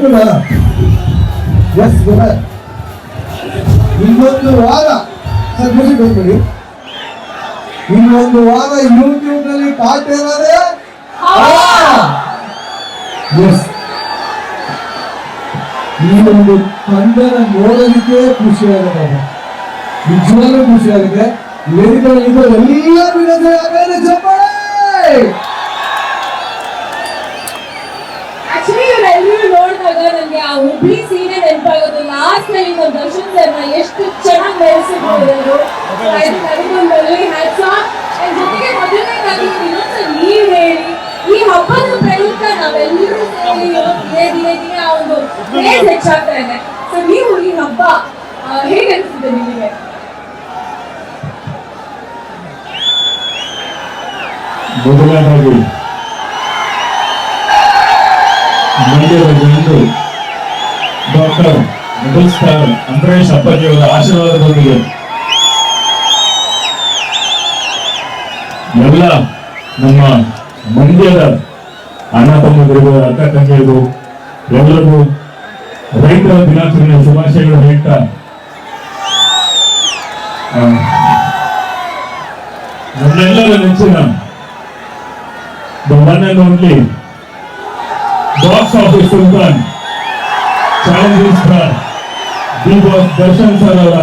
ಏನಿಲ್ಲ ಎಸ್ ಗುಣ ಇನ್ನೊಂದು ವಾರ. ಸರ್ ಹೋಗ್ಬೇಡಿ. ಇನ್ನೊಂದು ವಾರ ಯೂಟ್ಯೂಬ್ನಲ್ಲಿ ಪಾಠ ಎಸ್ ಈ ಒಂದು ತಂಡನ ನೋಡೋದಕ್ಕೆ ಖುಷಿ ಆಗುತ್ತೆ. ನಿಜವಾಗ್ಲೂ ಖುಷಿ ಆಗುತ್ತೆ. ವೇದಿಕೆಯಲ್ಲಿ ಎಲ್ಲರೂ ವಿನಂತಿ ಹುಬ್ಳಿ ಸೀರೆ ನೆನಪಾಗೋದು ಲಾಸ್ಟ್ ಟೈಮ್ ನಮ್ಮ ದರ್ಶನ್ ಸರ್ನ ಎಷ್ಟು ಚೆನ್ನಾಗಿ ಇವರು. ಅದಕ್ಕೊಂದಲ್ಲಿ ಹ್ಯಾಟ್ಸ್ ಆಫ್ ಜೊತೆಗೆ ಮೊದಲನೇದಾಗಿ ಇನ್ನೊಂದ್ಸಲ ನೀವು ಹೇಳಿ. ಈ ಹಬ್ಬದ ಪ್ರಯುಕ್ತ ನಾವೆಲ್ಲರೂ ಸೇರಿ ದಿನೇ ದಿನೇ ದಿನೇ ಆ ಒಂದು ಕ್ರೇಜ್ ಹೆಚ್ಚಾಗ್ತಾ ಇದೆ ಸೊ ನೀವು ಈ ಹಬ್ಬ ಹೇಗೆ ಅನಿಸಿದೆ ನಿಮಗೆ? ಮೊದಲನೇದಾಗಿ ಮಂಡ್ಯದ ಜನರು ಡಾಕ್ಟರ್ ಮಿಡಲ್ ಸ್ಟಾರ್ ಅಂಬರೀಶ್ ಅಪ್ಪಾಜಿಯವರ ಆಶೀರ್ವಾದದೊಂದಿಗೆ. ಎಲ್ಲ ನಮ್ಮ ಮಂಡ್ಯದ ಅಣ್ಣ ತಮ್ಮಂದಿರಿಗೂ ಅಕ್ಕ ತಂಗಿಯರಿಗೂ ಎಲ್ಲರಿಗೂ ರೈತರ ದಿನಾಚರಣೆಯ ಶುಭಾಶಯಗಳು ಹೇಳ್ತಾ ನಮ್ಮೆಲ್ಲರ ನೆಚ್ಚಿನ the ನೋಡ್ಲಿ ಬಾಕ್ಸ್ ಆಫೀಸ್ ಸುಲ್ತಾನ್. ಸ್ಟಾರ್ ದರ್ಶನ್ ಸರ್ ಅವರ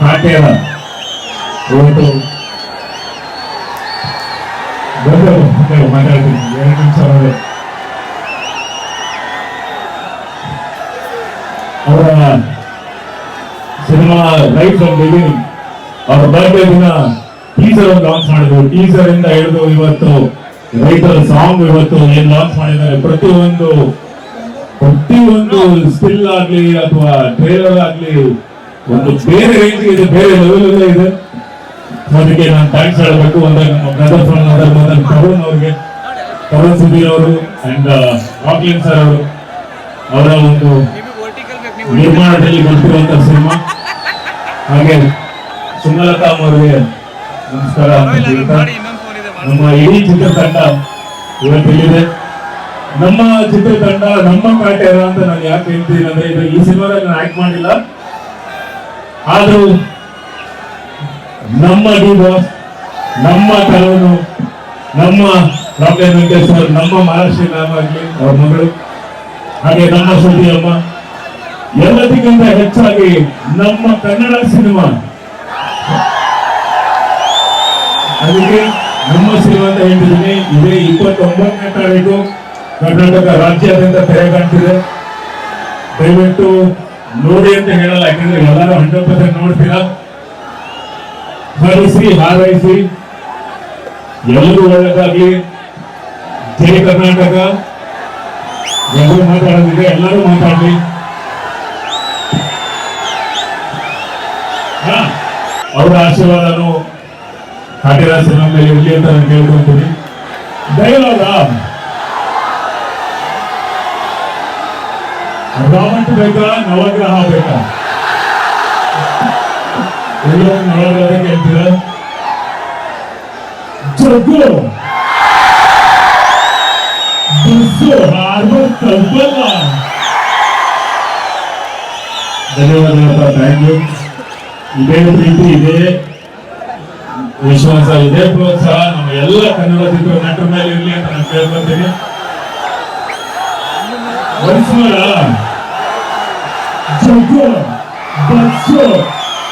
ಕಾಟೇರ. ಮಾತಾಡ್ತೀನಿ. ಅವರ. ಸಿನಿಮಾ ರೈಟ್ ಫ್ರಮ್ ಬಿಗಿನಿಂಗ್ ಅವರ ಬರ್ಡೇ ದಿನ ಟೀಸರ್ ಒಂದು ಲಾಂಚ್ ಮಾಡಿದ್ರು. ಟೀಸರ್ ಇಂದ ಹಿಡಿದು ಇವತ್ತು ರೈತರ ಸಾಂಗ್ ಇವತ್ತು ಏನ್ ಲಾಂಚ್ ಮಾಡಿದ್ದಾರೆ. ಪ್ರತಿಯೊಂದು ಪ್ರತಿಯೊಂದು ಸ್ಟಿಲ್ ಆಗ್ಲಿ ಅಥವಾ ಟ್ರೇಲರ್ ಆಗ್ಲಿ ಒಂದು ಬೇರೆ ರೇಂಜ್ ಇದೆ ಬೇರೆ ಲೆವೆಲ್ ಇದೆ. ಅದಕ್ಕೆ ನಾನು ಥ್ಯಾಂಕ್ಸ್ ಹೇಳಬೇಕು. ಒಂದೇ ನಮ್ಮ brother from other mother Tarun ಅವ್ರಿಗೆ. ಪವನ್ ಸುಧೀರ್ ಅವರು ಅಂಡ್ ರಾಕ್ಲಿನ್ ಸರ್ ಅವರು. ಅವರ ಒಂದು ನಿರ್ಮಾಣದಲ್ಲಿ ಬರ್ತಿರುವಂತ ಸಿನಿಮಾ. ಹಾಗೆ ಸುಮಲತಾ ಅವರಿಗೆ ನಮಸ್ಕಾರ. ನಮ್ಮ ಇಡೀ ಚಿತ್ರತಂಡ ಇವತ್ತಿಲ್ಲಿದೆ. ನಮ್ಮ ಚಿತ್ರತಂಡ ನಮ್ಮ ಕಾಟೇರ ಅಂತ ನಾನು ಯಾಕೆ ಹೇಳ್ತೀನಿ ಅಂದ್ರೆ ಇದು ಈ ಸಿನಿಮಾದಲ್ಲಿ ನಾನು ಆಕ್ಟ್ ಮಾಡಿಲ್ಲ. ಆದ್ರೂ ನಮ್ಮ ಡಿ ನಮ್ಮ ತರುಣು ನಮ್ಮ ರಾಮದೇವ್ ವೆಂಕಟೇಶ್ವರ್ ನಮ್ಮ ಮಹಾರಾಷ್ಟ್ರ ನಾಮ ಆಗ್ಲಿ, ಅವ್ರ ಮಗಳು, ಹಾಗೆ ನಮ್ಮ ಸುದ್ದಿ ಅಮ್ಮ ಎಲ್ಲದಕ್ಕಿಂತ ಹೆಚ್ಚಾಗಿ ನಮ್ಮ ಕನ್ನಡ ಸಿನಿಮಾ. ಅದಕ್ಕೆ ನಮ್ಮ ಸಿನಿಮಾ ಅಂತ ಹೇಳ್ತಿದ್ದೀನಿ. ಇದೇ ಇಪ್ಪತ್ತೊಂಬತ್ತನೇ ತಾರೀಕು. ಕರ್ನಾಟಕ ರಾಜ್ಯಾದ್ಯಂತ ತೆರೆ ದಯವಿಟ್ಟು ನೋಡಿ ಅಂತ ಹೇಳಲ್ಲ, ಯಾಕಂದ್ರೆ ಎಲ್ಲರೂ ಹಂಡ್ರೆಡ್ ಪರ್ಸೆಂಟ್ ನೋಡ್ತೀರಾ. ಹರಿಸಿ ಹಾರೈಸಿ. ಎಲ್ಲರೂ ಒಳ್ಳೆದಾಗ್ಲಿ. ಜೈ ಕರ್ನಾಟಕ. ಎಲ್ಲರೂ ಮಾತಾಡೋದಿದೆ ಎಲ್ಲರೂ ಮಾತಾಡಲಿ. ಅವರ ಆಶೀರ್ವಾದನು ಕಾಟಿರ ಸಿನಿಮಾ ಮೇಲೆ ಇರಲಿ ಅಂತ ನಾನು ಕೇಳ್ಕೊಂತೀನಿ. ಡೈಲಾಗ ರಾಮಂಟ್ ಬೇಕಾ, ನವಗ್ರಹ ಬೇಕಾ? ಎಲ್ಲರೂ ನವಗ್ರಹ ಕೇಳ್ತೀರ ಜಗ್ಗು! ಬಸ್ಸು ತಲುಪಲ್ಲ ಧನ್ಯವಾದಗಳಪ್ಪ ಥ್ಯಾಂಕ್ ಯು ಇದೇ ಪ್ರೀತಿ, ಇದೆ ವಿಶ್ವಾಸ, ಇದೇ ಪ್ರೋತ್ಸಾಹ. ನಮ್ಮ ಎಲ್ಲ ಕನ್ನಡ ಚಿತ್ರ ನಟರ ಮೇಲೆ ಇರಲಿ ಅಂತ ನಾನು ಕೇಳ್ಕೊತೀನಿ. ಒಂದ್ಸಲ ಜಗ್ಗು ಬಸ್ಸು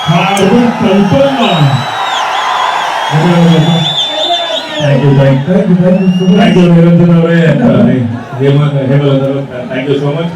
ಹಾರ್ಬರ್ ತಲುಪಲ್ಲ ಧನ್ಯವಾದಗಳು. Thank you thank thank you thank you thank you Niranjan ಅವರೇ ಹೇಮಂತ್ ಹೇಮಲತ್ ಅವರು ಥ್ಯಾಂಕ್ ಯು ಸೋ ಮಚ್